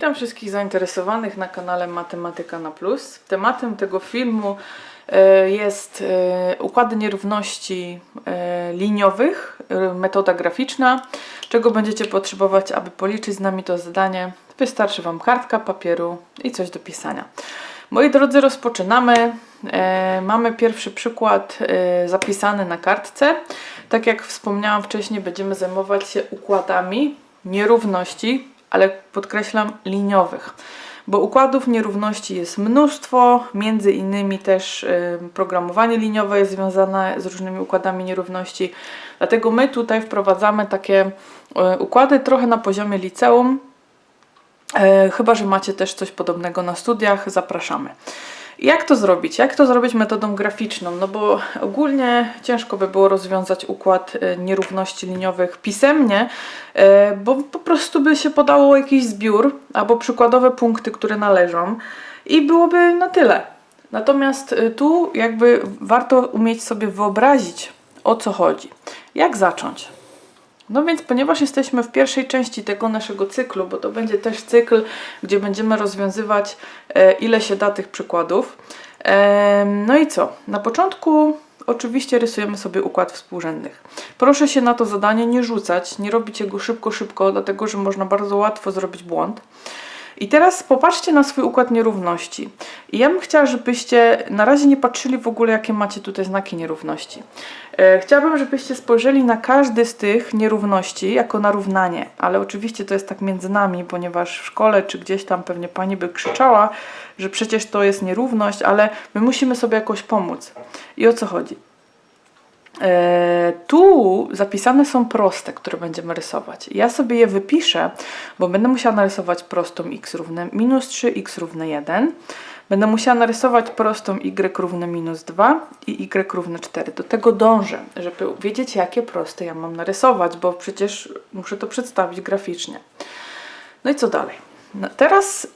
Witam wszystkich zainteresowanych na kanale Matematyka na Plus. Tematem tego filmu e, jest e, układy nierówności e, liniowych, metoda graficzna. Czego będziecie potrzebować, aby policzyć z nami to zadanie? Wystarczy Wam kartka papieru i coś do pisania. Moi drodzy, rozpoczynamy. Mamy pierwszy przykład zapisany na kartce. Tak jak wspomniałam wcześniej, będziemy zajmować się układami nierówności, ale podkreślam liniowych. Bo układów nierówności jest mnóstwo, między innymi też programowanie liniowe jest związane z różnymi układami nierówności. Dlatego my tutaj wprowadzamy takie y, układy trochę na poziomie liceum, E, Chyba, że macie też coś podobnego na studiach, zapraszamy. Jak to zrobić? Jak to zrobić metodą graficzną? No bo ogólnie ciężko by było rozwiązać układ e, nierówności liniowych pisemnie, e, bo po prostu by się podało jakiś zbiór albo przykładowe punkty, które należą i byłoby na tyle. Natomiast e, tu jakby warto umieć sobie wyobrazić o co chodzi. Jak zacząć? No więc, ponieważ jesteśmy w pierwszej części tego naszego cyklu, bo to będzie też cykl, gdzie będziemy rozwiązywać e, ile się da tych przykładów. No i co? Na początku oczywiście rysujemy sobie układ współrzędnych. Proszę się na to zadanie nie rzucać, nie robić jego szybko, szybko, dlatego że można bardzo łatwo zrobić błąd. I teraz popatrzcie na swój układ nierówności. I ja bym chciała, żebyście na razie nie patrzyli w ogóle, jakie macie tutaj znaki nierówności. E, chciałabym, żebyście spojrzeli na każdy z tych nierówności jako na równanie, ale oczywiście to jest tak między nami, ponieważ w szkole czy gdzieś tam pewnie pani by krzyczała, że przecież to jest nierówność, ale my musimy sobie jakoś pomóc. I o co chodzi? E, tu zapisane są proste, które będziemy rysować. Ja sobie je wypiszę, bo będę musiała narysować prostą x równe minus 3, x równe 1. Będę musiała narysować prostą y równe minus 2 i y równe 4. Do tego dążę, żeby wiedzieć, jakie proste ja mam narysować, bo przecież muszę to przedstawić graficznie. No i co dalej? No teraz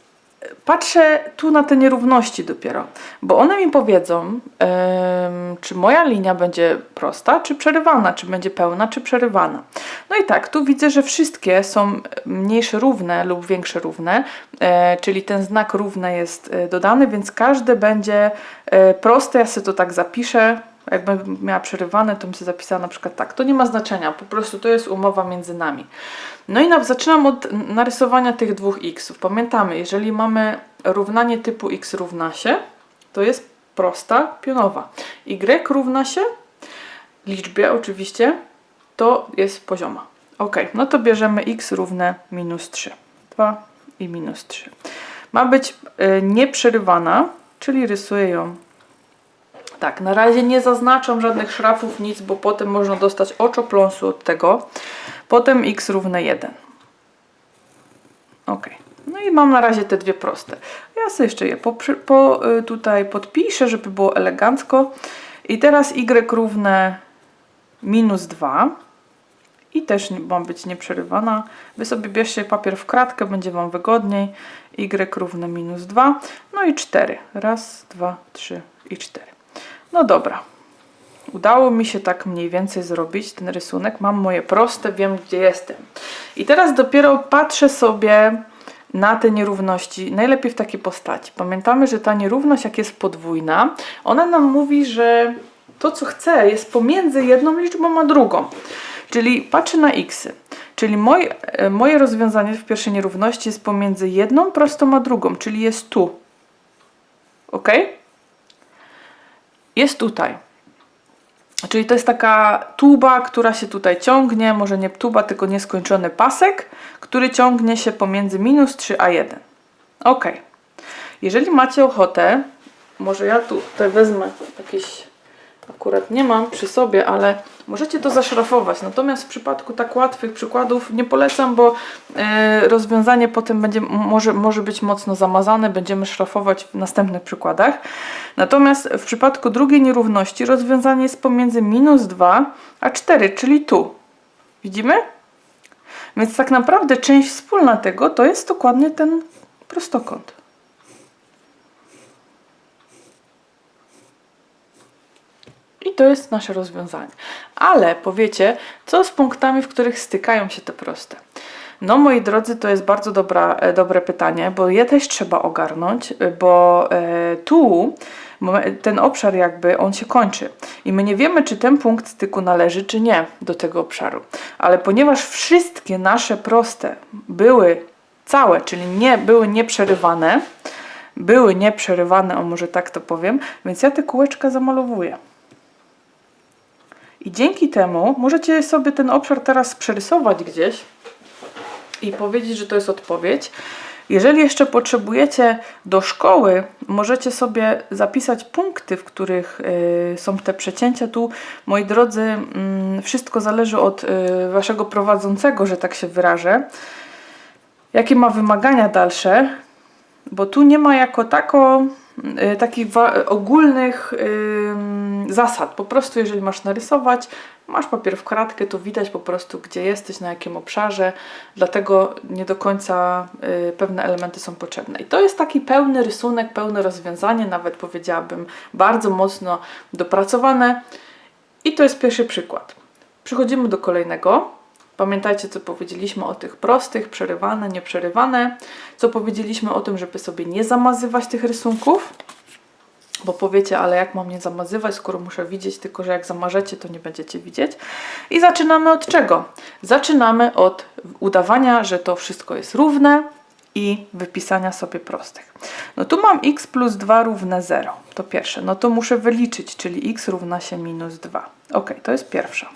patrzę tu na te nierówności dopiero, bo one mi powiedzą, em, czy moja linia będzie prosta, czy przerywana, czy będzie pełna, czy przerywana. No i tak, tu widzę, że wszystkie są mniejsze równe lub większe równe, e, czyli ten znak równe jest e, dodany, więc każde będzie e, proste. Ja sobie to tak zapiszę. Jakbym miała przerywane, to bym sobie zapisała na przykład tak. To nie ma znaczenia, po prostu to jest umowa między nami. No i na, zaczynam od narysowania tych dwóch xów. Pamiętamy, jeżeli mamy równanie typu x równa się, to jest prosta pionowa. y równa się liczbie oczywiście, to jest pozioma. Ok, no to bierzemy x równe minus 3. 2 i minus 3. Ma być y, nieprzerywana, czyli rysuję ją tak, na razie nie zaznaczam żadnych szrafów, nic, bo potem można dostać oczopląsu od tego. Potem x równe 1. Ok. No i mam na razie te dwie proste. Ja sobie jeszcze je po, po, y, tutaj podpiszę, żeby było elegancko. I teraz y równe minus 2. I też ma być nieprzerywana. Wy sobie bierzcie papier w kratkę, będzie Wam wygodniej. y równe minus 2. No i 4. Raz, dwa, trzy i 4. No dobra. Udało mi się tak mniej więcej zrobić ten rysunek. Mam moje proste, wiem gdzie jestem. I teraz dopiero patrzę sobie na te nierówności, najlepiej w takiej postaci. Pamiętamy, że ta nierówność, jak jest podwójna, ona nam mówi, że to, co chcę, jest pomiędzy jedną liczbą a drugą. Czyli patrzę na x. Czyli moje, moje rozwiązanie w pierwszej nierówności jest pomiędzy jedną prostą a drugą, czyli jest tu. Ok? Jest tutaj. Czyli to jest taka tuba, która się tutaj ciągnie, może nie tuba, tylko nieskończony pasek, który ciągnie się pomiędzy minus 3 a 1. Ok. Jeżeli macie ochotę, może ja tu tutaj wezmę jakieś, akurat nie mam przy sobie, ale możecie to zaszrafować. Natomiast w przypadku tak łatwych przykładów nie polecam, bo e, rozwiązanie potem będzie, może, może być mocno zamazane, będziemy szrafować w następnych przykładach. Natomiast w przypadku drugiej nierówności rozwiązanie jest pomiędzy minus 2 a 4, czyli tu. Widzimy? Więc tak naprawdę część wspólna tego to jest dokładnie ten prostokąt. I to jest nasze rozwiązanie. Ale powiecie, co z punktami, w których stykają się te proste? No moi drodzy, to jest bardzo dobra, e, dobre pytanie, bo je też trzeba ogarnąć, e, bo e, tu ten obszar jakby on się kończy i my nie wiemy, czy ten punkt styku należy, czy nie do tego obszaru. Ale ponieważ wszystkie nasze proste były całe, czyli nie były nieprzerywane, były nieprzerywane, o może tak to powiem, więc ja te kółeczka zamalowuję. I dzięki temu możecie sobie ten obszar teraz przerysować gdzieś i powiedzieć, że to jest odpowiedź. Jeżeli jeszcze potrzebujecie do szkoły, możecie sobie zapisać punkty, w których y, są te przecięcia. Tu, moi drodzy, mm, wszystko zależy od y, waszego prowadzącego, że tak się wyrażę. Jakie ma wymagania dalsze, bo tu nie ma jako tako takich wa- ogólnych zasad. Po prostu, jeżeli masz narysować, masz papier w kratkę, to widać po prostu, gdzie jesteś, na jakim obszarze, dlatego nie do końca y, pewne elementy są potrzebne. I to jest taki pełny rysunek, pełne rozwiązanie, nawet powiedziałabym bardzo mocno dopracowane. I to jest pierwszy przykład. Przechodzimy do kolejnego. Pamiętajcie, co powiedzieliśmy o tych prostych, przerywane, nieprzerywane. Co powiedzieliśmy o tym, żeby sobie nie zamazywać tych rysunków. Bo powiecie, ale jak mam nie zamazywać, skoro muszę widzieć, tylko że jak zamarzecie, to nie będziecie widzieć. I zaczynamy od czego? Zaczynamy od udawania, że to wszystko jest równe i wypisania sobie prostych. No tu mam x plus 2 równe 0. To pierwsze. No to muszę wyliczyć, czyli x równa się minus 2. Ok, to jest pierwsza.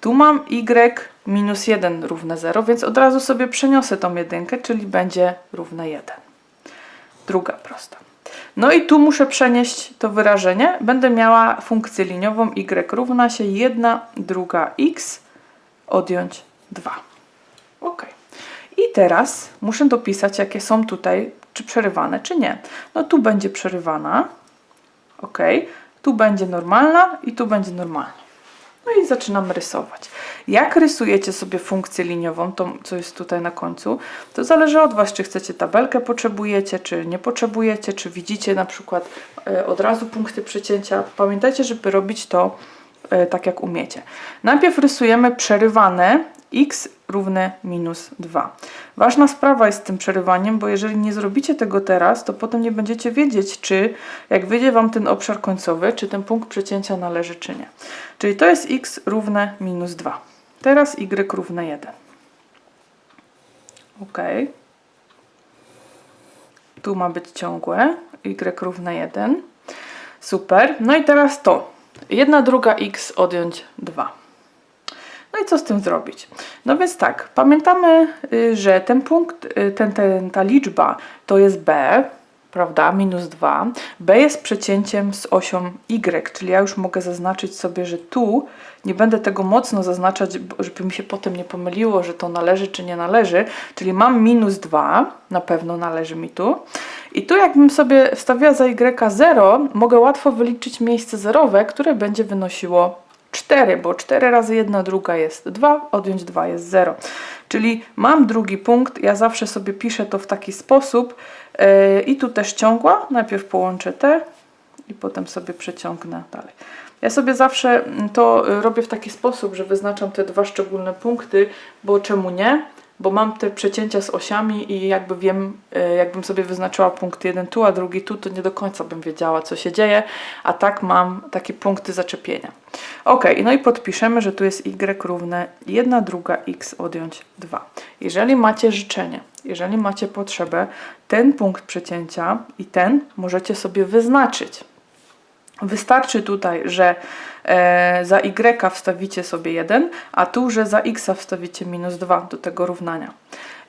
Tu mam y minus 1 równe 0, więc od razu sobie przeniosę tą jedynkę, czyli będzie równe 1. Druga prosta. No i tu muszę przenieść to wyrażenie. Będę miała funkcję liniową y równa się 1 druga x odjąć 2. Ok. I teraz muszę dopisać, jakie są tutaj, czy przerywane, czy nie. No tu będzie przerywana. Ok. Tu będzie normalna i tu będzie normalna. No i zaczynamy rysować. Jak rysujecie sobie funkcję liniową, to co jest tutaj na końcu, to zależy od Was, czy chcecie tabelkę potrzebujecie, czy nie potrzebujecie, czy widzicie na przykład e, od razu punkty przecięcia. Pamiętajcie, żeby robić to tak jak umiecie. Najpierw rysujemy przerywane x równe minus 2. Ważna sprawa jest z tym przerywaniem, bo jeżeli nie zrobicie tego teraz, to potem nie będziecie wiedzieć, czy jak wyjdzie Wam ten obszar końcowy, czy ten punkt przecięcia należy, czy nie. Czyli to jest x równe minus 2. Teraz y równe 1. Ok. Tu ma być ciągłe. y równe 1. Super. No i teraz to. 1 druga x odjąć 2. No i co z tym zrobić? No więc tak, pamiętamy, y, że ten punkt, y, ten, ten, ta liczba to jest b, prawda, minus 2. b jest przecięciem z osią y, czyli ja już mogę zaznaczyć sobie, że tu nie będę tego mocno zaznaczać, żeby mi się potem nie pomyliło, że to należy czy nie należy, czyli mam minus 2, na pewno należy mi tu. I tu jakbym sobie wstawiła za y 0, mogę łatwo wyliczyć miejsce zerowe, które będzie wynosiło 4, bo 4 razy 1 druga jest 2, odjąć 2 jest 0. Czyli mam drugi punkt, ja zawsze sobie piszę to w taki sposób i tu też ciągła, najpierw połączę te i potem sobie przeciągnę dalej. Ja sobie zawsze to robię w taki sposób, że wyznaczam te dwa szczególne punkty, bo czemu nie? Bo mam te przecięcia z osiami i jakby wiem, y, jakbym sobie wyznaczyła punkt jeden tu, a drugi tu, to nie do końca bym wiedziała, co się dzieje, a tak mam takie punkty zaczepienia. Ok, no i podpiszemy, że tu jest y równe 1 druga x odjąć 2. Jeżeli macie życzenie, jeżeli macie potrzebę, ten punkt przecięcia i ten możecie sobie wyznaczyć. Wystarczy tutaj, że e, za y wstawicie sobie 1, a tu, że za x wstawicie minus 2 do tego równania.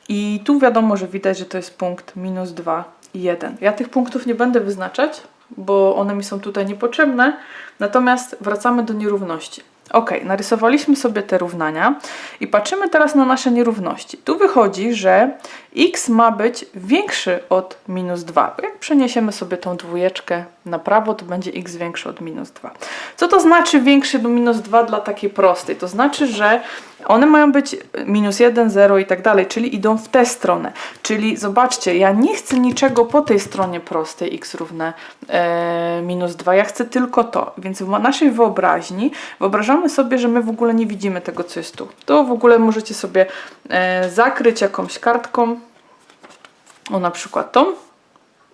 I tu wiadomo, że widać, że to jest punkt minus 2 i 1. Ja tych punktów nie będę wyznaczać, bo one mi są tutaj niepotrzebne. Natomiast wracamy do nierówności. Ok, narysowaliśmy sobie te równania i patrzymy teraz na nasze nierówności. Tu wychodzi, że x ma być większy od minus 2. Bo jak przeniesiemy sobie tą dwójeczkę na prawo, to będzie x większy od minus 2. Co to znaczy większy do minus 2 dla takiej prostej? To znaczy, że one mają być minus 1, 0 i tak dalej, czyli idą w tę stronę. Czyli zobaczcie, ja nie chcę niczego po tej stronie prostej x równe e, minus 2, ja chcę tylko to. Więc w naszej wyobraźni wyobrażamy sobie, że my w ogóle nie widzimy tego, co jest tu. To w ogóle możecie sobie e, zakryć jakąś kartką, o na przykład tą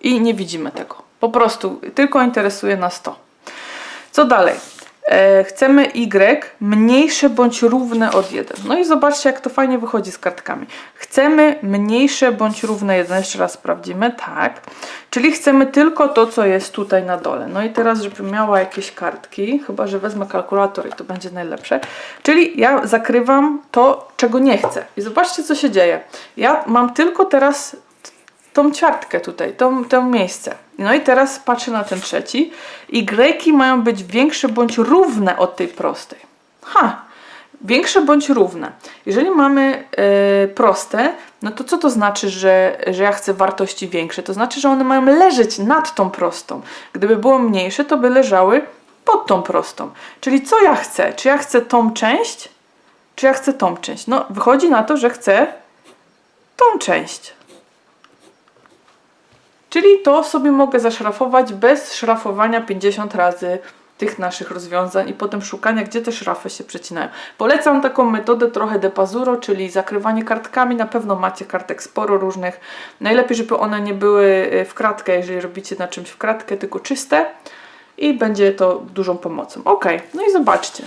i nie widzimy tego. Po prostu tylko interesuje nas to. Co dalej? E, chcemy y mniejsze bądź równe od 1. No i zobaczcie, jak to fajnie wychodzi z kartkami. Chcemy mniejsze bądź równe 1. Jeszcze raz sprawdzimy. Tak. Czyli chcemy tylko to, co jest tutaj na dole. No i teraz, żebym miała jakieś kartki, chyba, że wezmę kalkulator i to będzie najlepsze. Czyli ja zakrywam to, czego nie chcę. I zobaczcie, co się dzieje. Ja mam tylko teraz tą ćwiartkę tutaj, to miejsce. No i teraz patrzę na ten trzeci. Y mają być większe bądź równe od tej prostej. Ha! Większe bądź równe. Jeżeli mamy e, proste, no to co to znaczy, że, że ja chcę wartości większe? To znaczy, że one mają leżeć nad tą prostą. Gdyby było mniejsze, to by leżały pod tą prostą. Czyli co ja chcę? Czy ja chcę tą część, czy ja chcę tą część? No, wychodzi na to, że chcę tą część. Czyli to sobie mogę zaszrafować bez szrafowania 50 razy tych naszych rozwiązań i potem szukania, gdzie te szrafy się przecinają. Polecam taką metodę trochę de pazuro, czyli zakrywanie kartkami. Na pewno macie kartek sporo różnych. Najlepiej, żeby one nie były y, w kratkę, jeżeli robicie na czymś w kratkę, tylko czyste i będzie to dużą pomocą. Ok, no i zobaczcie.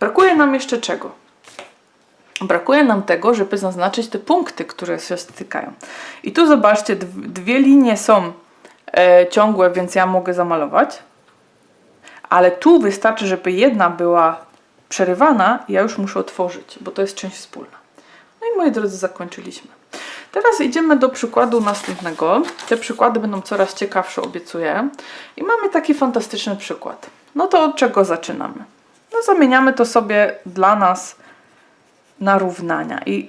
Brakuje nam jeszcze czego? Brakuje nam tego, żeby zaznaczyć te punkty, które się stykają. I tu zobaczcie, dwie linie są e, ciągłe, więc ja mogę zamalować. Ale tu wystarczy, żeby jedna była przerywana, ja już muszę otworzyć, bo to jest część wspólna. No i moi drodzy, zakończyliśmy. Teraz idziemy do przykładu następnego. Te przykłady będą coraz ciekawsze, obiecuję. I mamy taki fantastyczny przykład. No to od czego zaczynamy? No zamieniamy to sobie dla nas na równania i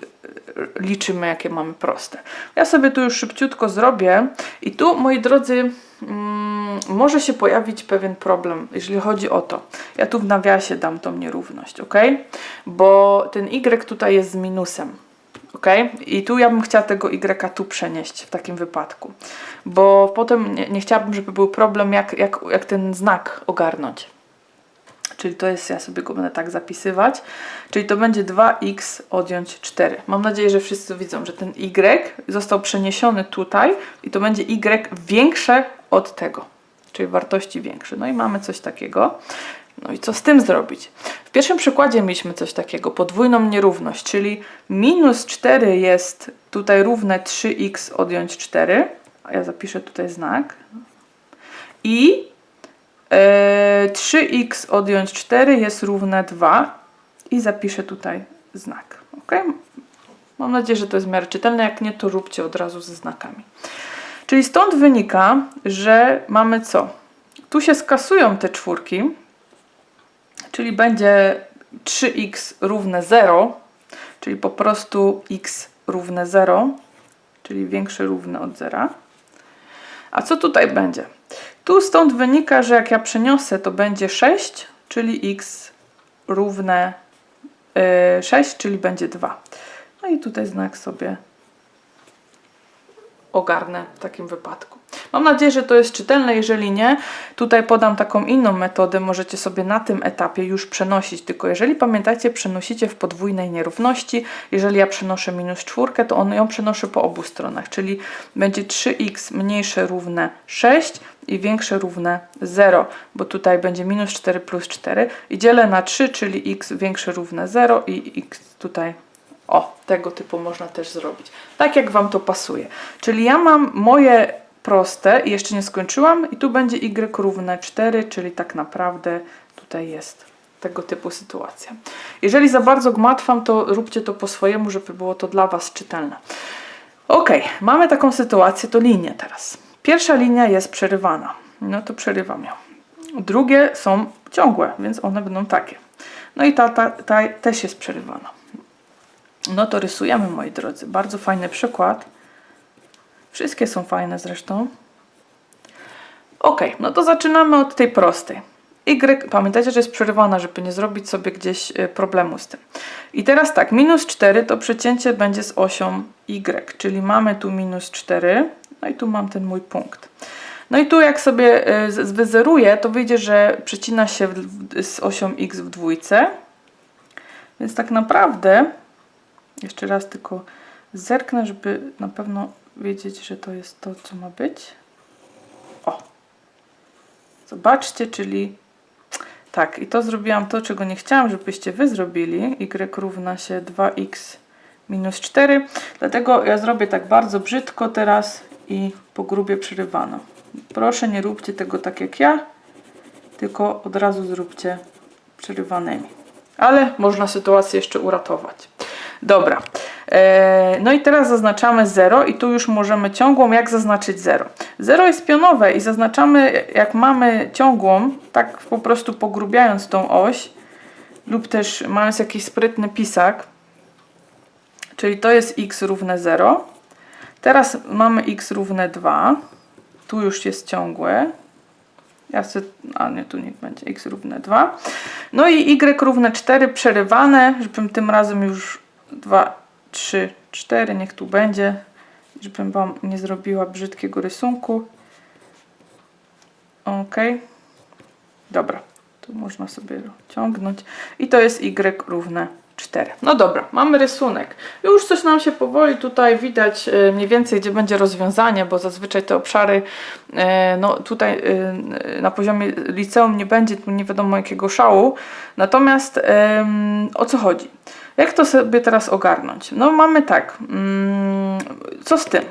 e, liczymy, jakie mamy proste. Ja sobie tu już szybciutko zrobię i tu, moi drodzy, mm, może się pojawić pewien problem, jeżeli chodzi o to. Ja tu w nawiasie dam tą nierówność, ok? Bo ten y tutaj jest z minusem. Ok? I tu ja bym chciała tego y tu przenieść w takim wypadku, bo potem nie, nie chciałabym, żeby był problem, jak, jak, jak ten znak ogarnąć. Czyli to jest, ja sobie go będę tak zapisywać. Czyli to będzie 2x odjąć 4. Mam nadzieję, że wszyscy widzą, że ten y został przeniesiony tutaj i to będzie y większe od tego. Czyli wartości większe. No i mamy coś takiego. No i co z tym zrobić? W pierwszym przykładzie mieliśmy coś takiego, podwójną nierówność, czyli minus 4 jest tutaj równe 3x odjąć 4. A ja zapiszę tutaj znak. I 3x e, odjąć 4 jest równe 2 i zapiszę tutaj znak. Ok? Mam nadzieję, że to jest w miarę czytelne. Jak nie, to róbcie od razu ze znakami. Czyli stąd wynika, że mamy co? Tu się skasują te czwórki, czyli będzie 3x równe 0, czyli po prostu x równe 0, czyli większe równe od 0. A co tutaj będzie? Tu stąd wynika, że jak ja przeniosę, to będzie 6, czyli x równe 6, e, czyli będzie 2. No i tutaj znak sobie ogarnę w takim wypadku. Mam nadzieję, że to jest czytelne. Jeżeli nie, tutaj podam taką inną metodę. Możecie sobie na tym etapie już przenosić. Tylko jeżeli pamiętacie, przenosicie w podwójnej nierówności. Jeżeli ja przenoszę minus czwórkę, to on ją przenoszę po obu stronach. Czyli będzie 3x mniejsze równe 6 i większe równe 0, bo tutaj będzie minus 4 plus 4 i dzielę na 3, czyli x większe równe 0 i x tutaj o, tego typu można też zrobić. Tak jak Wam to pasuje. Czyli ja mam moje proste i jeszcze nie skończyłam i tu będzie y równe 4, czyli tak naprawdę tutaj jest tego typu sytuacja. Jeżeli za bardzo gmatwam, to róbcie to po swojemu, żeby było to dla Was czytelne. Ok, mamy taką sytuację, to linię teraz. Pierwsza linia jest przerywana. No to przerywam ją. Drugie są ciągłe, więc one będą takie. No i ta, ta, ta też jest przerywana. No to rysujemy, moi drodzy. Bardzo fajny przykład. Wszystkie są fajne zresztą. Ok, no to zaczynamy od tej prostej. y, pamiętajcie, że jest przerywana, żeby nie zrobić sobie gdzieś y, problemu z tym. I teraz tak, minus 4 to przecięcie będzie z osią y, czyli mamy tu minus 4, no i tu mam ten mój punkt. No i tu jak sobie y, wyzeruję, to wyjdzie, że przecina się z osią x w dwójce. Więc tak naprawdę, jeszcze raz tylko zerknę, żeby na pewno wiedzieć, że to jest to, co ma być. O! Zobaczcie, czyli tak, i to zrobiłam to, czego nie chciałam, żebyście wy zrobili. y równa się 2x minus 4. Dlatego ja zrobię tak bardzo brzydko teraz i po grubie przerywano. Proszę nie róbcie tego tak jak ja, tylko od razu zróbcie przerywanymi. Ale można sytuację jeszcze uratować. Dobra. E, No i teraz zaznaczamy 0 i tu już możemy ciągłą, jak zaznaczyć 0. 0 jest pionowe i zaznaczamy, jak mamy ciągłą, tak po prostu pogrubiając tą oś lub też mając jakiś sprytny pisak, czyli to jest x równe 0. Teraz mamy x równe 2. Tu już jest ciągłe. Ja chcę, a nie, tu niech będzie x równe 2. No i y równe 4 przerywane, żebym tym razem już 2, 3, 4, niech tu będzie, żebym Wam nie zrobiła brzydkiego rysunku. Ok. Dobra, tu można sobie ciągnąć. I to jest y równe 4. No dobra, mamy rysunek. Już coś nam się powoli tutaj widać e, mniej więcej, gdzie będzie rozwiązanie, bo zazwyczaj te obszary e, no tutaj e, na poziomie liceum nie będzie tu nie wiadomo jakiego szału. Natomiast o co chodzi? Jak to sobie teraz ogarnąć? No mamy tak, mm, co z tym?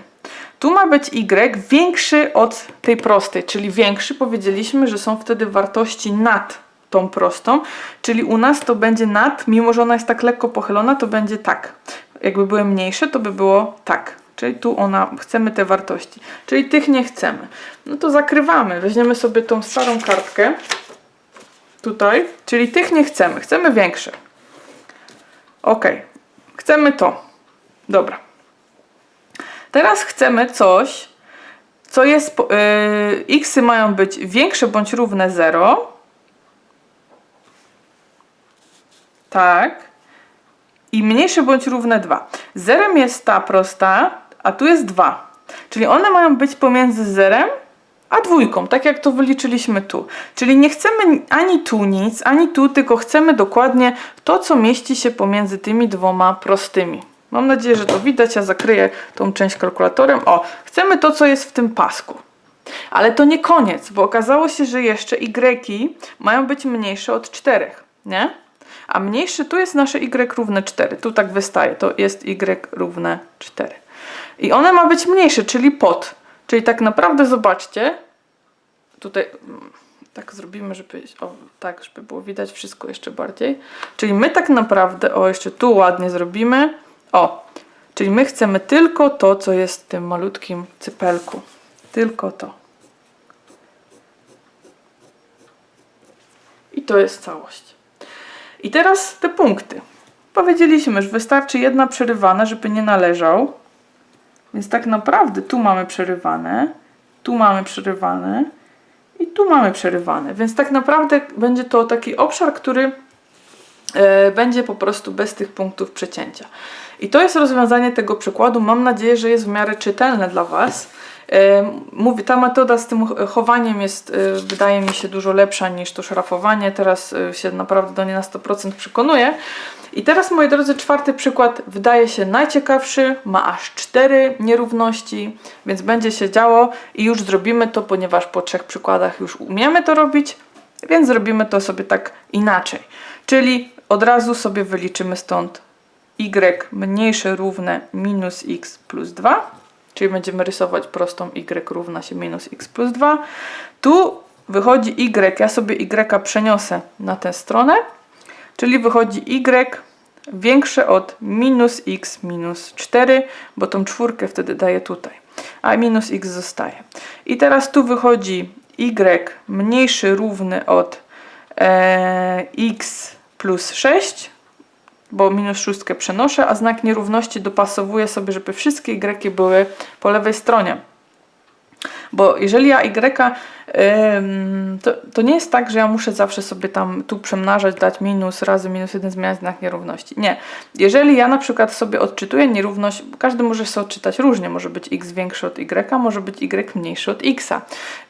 Tu ma być y większy od tej prostej, czyli większy powiedzieliśmy, że są wtedy wartości nad tą prostą, czyli u nas to będzie nad, mimo że ona jest tak lekko pochylona, to będzie tak. Jakby były mniejsze, to by było tak. Czyli tu ona, chcemy te wartości. Czyli tych nie chcemy. No to zakrywamy. Weźmiemy sobie tą starą kartkę. Tutaj. Czyli tych nie chcemy. Chcemy większe. Ok. Chcemy to. Dobra. Teraz chcemy coś, co jest, yy, xy mają być większe bądź równe 0. Tak. I mniejsze bądź równe 2. Zerem jest ta prosta, a tu jest 2. Czyli one mają być pomiędzy zerem a dwójką, tak jak to wyliczyliśmy tu. Czyli nie chcemy ani tu nic, ani tu, tylko chcemy dokładnie to, co mieści się pomiędzy tymi dwoma prostymi. Mam nadzieję, że to widać. Ja zakryję tą część kalkulatorem. O, chcemy to, co jest w tym pasku. Ale to nie koniec, bo okazało się, że jeszcze y mają być mniejsze od 4, nie? A mniejszy tu jest nasze y równe 4. Tu tak wystaje, to jest y równe 4. I one ma być mniejsze, czyli pod. Czyli tak naprawdę zobaczcie, tutaj mm, tak zrobimy, żeby, o, tak, żeby było widać wszystko jeszcze bardziej. Czyli my tak naprawdę, o jeszcze tu ładnie zrobimy, o, czyli my chcemy tylko to, co jest w tym malutkim cypelku. Tylko to. I to jest całość. I teraz te punkty. Powiedzieliśmy, że wystarczy jedna przerywana, żeby nie należał. Więc tak naprawdę tu mamy przerywane, tu mamy przerywane i tu mamy przerywane. Więc tak naprawdę będzie to taki obszar, który e, będzie po prostu bez tych punktów przecięcia. I to jest rozwiązanie tego przykładu. Mam nadzieję, że jest w miarę czytelne dla Was. Mówię, ta metoda z tym ch- chowaniem jest, e, wydaje mi się, dużo lepsza niż to szrafowanie. Teraz e, się naprawdę do niej na 100% przekonuję. I teraz, moi drodzy, czwarty przykład wydaje się najciekawszy. Ma aż cztery nierówności, więc będzie się działo i już zrobimy to, ponieważ po trzech przykładach już umiemy to robić, więc zrobimy to sobie tak inaczej. Czyli od razu sobie wyliczymy stąd y mniejsze równe minus x plus 2, czyli będziemy rysować prostą y równa się minus x plus 2. Tu wychodzi y, ja sobie y przeniosę na tę stronę, czyli wychodzi y większe od minus x minus 4, bo tą czwórkę wtedy daję tutaj, a minus x zostaje. I teraz tu wychodzi y mniejszy równy od e, x plus 6, bo minus szóstkę przenoszę, a znak nierówności dopasowuję sobie, żeby wszystkie y były po lewej stronie. Bo jeżeli ja y, to, to nie jest tak, że ja muszę zawsze sobie tam tu przemnażać, dać minus razy minus jeden, zmieniać znak nierówności. Nie. Jeżeli ja na przykład sobie odczytuję nierówność, każdy może sobie odczytać różnie, może być x większy od y, może być y mniejszy od x.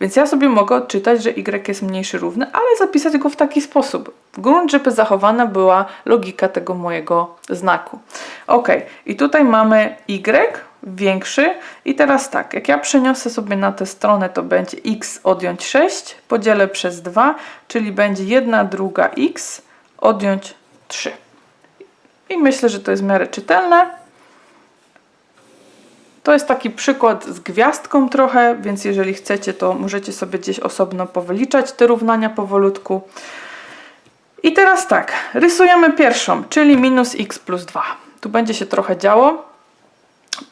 Więc ja sobie mogę odczytać, że y jest mniejszy równy, ale zapisać go w taki sposób. W grunt, żeby zachowana była logika tego mojego znaku. Ok, i tutaj mamy y większy i teraz tak, jak ja przeniosę sobie na tę stronę, to będzie x odjąć 6, podzielę przez 2, czyli będzie 1 druga x odjąć 3. I myślę, że to jest w miarę czytelne. To jest taki przykład z gwiazdką trochę, więc jeżeli chcecie, to możecie sobie gdzieś osobno powyliczać te równania powolutku. I teraz tak, rysujemy pierwszą, czyli minus x plus 2. Tu będzie się trochę działo.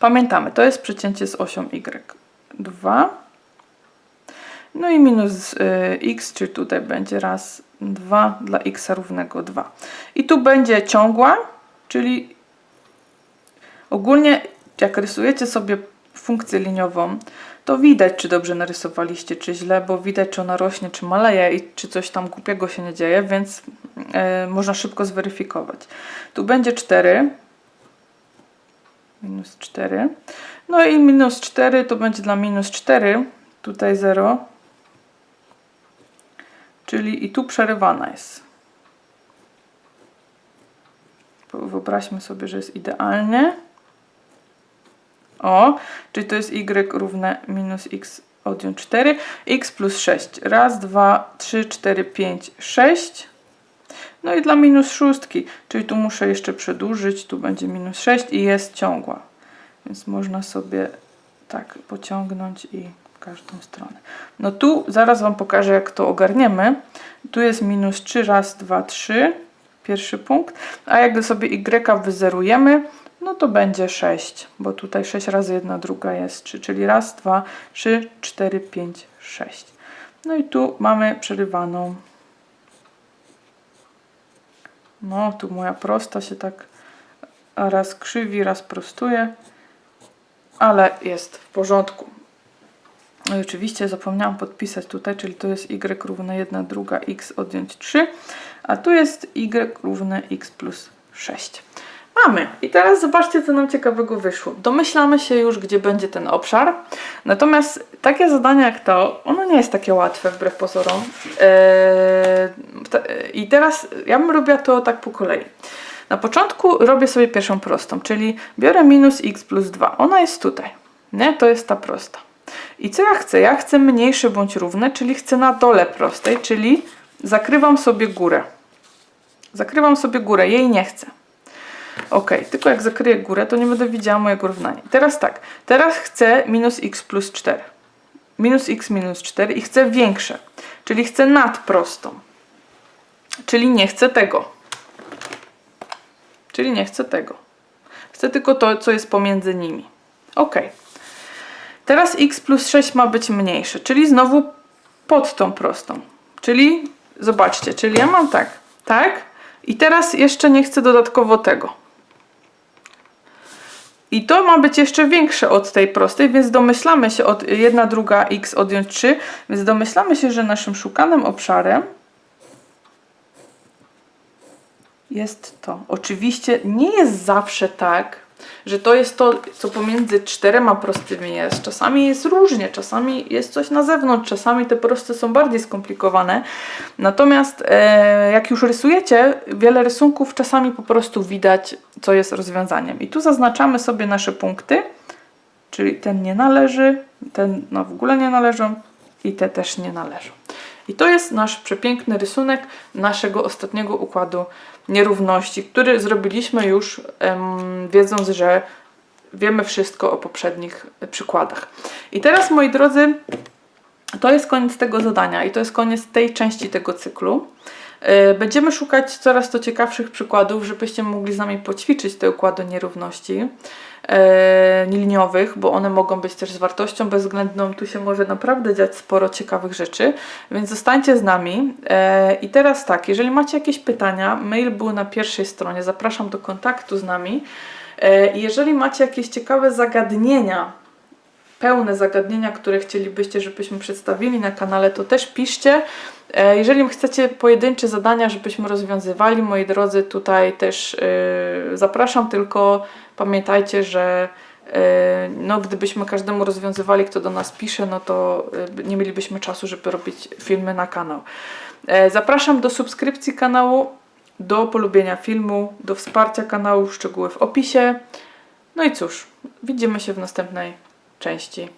Pamiętamy, to jest przecięcie z osią y. 2. No i minus y, x, czyli tutaj będzie raz, 2 dla x równego 2. I tu będzie ciągła, czyli ogólnie jak rysujecie sobie funkcję liniową, to widać, czy dobrze narysowaliście, czy źle, bo widać, czy ona rośnie, czy maleje i czy coś tam głupiego się nie dzieje, więc e, można szybko zweryfikować. Tu będzie 4, minus 4, no i minus 4 to będzie dla minus 4, tutaj 0, czyli i tu przerywana jest. Wyobraźmy sobie, że jest idealnie. O, czyli to jest y równe minus x odjąć 4, x plus 6. Raz, dwa, trzy, cztery, pięć, sześć. No i dla minus szóstki, czyli tu muszę jeszcze przedłużyć, tu będzie minus 6 i jest ciągła. Więc można sobie tak pociągnąć i w każdą stronę. No tu zaraz Wam pokażę, jak to ogarniemy. Tu jest minus 3, raz, dwa, trzy. Pierwszy punkt. A jak sobie y wyzerujemy, no to będzie 6, bo tutaj 6 razy 1 druga jest 3, czyli raz, 2, 3, 4, 5, 6. No i tu mamy przerywaną. No, tu moja prosta się tak raz krzywi, raz prostuje, ale jest w porządku. No i oczywiście zapomniałam podpisać tutaj, czyli to jest y równe 1 druga x odjąć 3, a tu jest y równe x plus 6. Mamy. I teraz zobaczcie, co nam ciekawego wyszło. Domyślamy się już, gdzie będzie ten obszar. Natomiast takie zadanie jak to, ono nie jest takie łatwe wbrew pozorom. Eee, I teraz ja bym robiła to tak po kolei. Na początku robię sobie pierwszą prostą, czyli biorę minus x plus 2. Ona jest tutaj. Nie? To jest ta prosta. I co ja chcę? Ja chcę mniejsze bądź równe, czyli chcę na dole prostej, czyli zakrywam sobie górę. Zakrywam sobie górę, jej nie chcę. Ok, tylko jak zakryję górę, to nie będę widziała mojego równania. Teraz tak, teraz chcę minus x plus 4. Minus x minus 4 i chcę większe, czyli chcę nad prostą. Czyli nie chcę tego. Czyli nie chcę tego. Chcę tylko to, co jest pomiędzy nimi. Ok. Teraz x plus 6 ma być mniejsze, czyli znowu pod tą prostą. Czyli, zobaczcie, czyli ja mam tak, tak, i teraz jeszcze nie chcę dodatkowo tego. I to ma być jeszcze większe od tej prostej, więc domyślamy się od 1 druga x odjąć 3, więc domyślamy się, że naszym szukanym obszarem jest to. Oczywiście nie jest zawsze tak, że to jest to, co pomiędzy czterema prostymi jest. Czasami jest różnie, czasami jest coś na zewnątrz, czasami te proste są bardziej skomplikowane. Natomiast e, jak już rysujecie, wiele rysunków czasami po prostu widać, co jest rozwiązaniem. I tu zaznaczamy sobie nasze punkty, czyli ten nie należy, ten no w ogóle nie należą i te też nie należą. I to jest nasz przepiękny rysunek naszego ostatniego układu nierówności, który zrobiliśmy już em, wiedząc, że wiemy wszystko o poprzednich przykładach. I teraz, moi drodzy, to jest koniec tego zadania i to jest koniec tej części tego cyklu. E, będziemy szukać coraz to ciekawszych przykładów, żebyście mogli z nami poćwiczyć te układy nierówności e, liniowych, bo one mogą być też z wartością bezwzględną. Tu się może naprawdę dziać sporo ciekawych rzeczy, więc zostańcie z nami. E, I teraz tak, jeżeli macie jakieś pytania, mail był na pierwszej stronie, zapraszam do kontaktu z nami. Jeżeli macie jakieś ciekawe zagadnienia, pełne zagadnienia, które chcielibyście, żebyśmy przedstawili na kanale, to też piszcie. E, Jeżeli chcecie pojedyncze zadania, żebyśmy rozwiązywali, moi drodzy, tutaj też e, zapraszam, tylko pamiętajcie, że e, no, gdybyśmy każdemu rozwiązywali, kto do nas pisze, no to nie mielibyśmy czasu, żeby robić filmy na kanał. Zapraszam do subskrypcji kanału, do polubienia filmu, do wsparcia kanału, szczegóły w opisie. No i cóż, widzimy się w następnej części.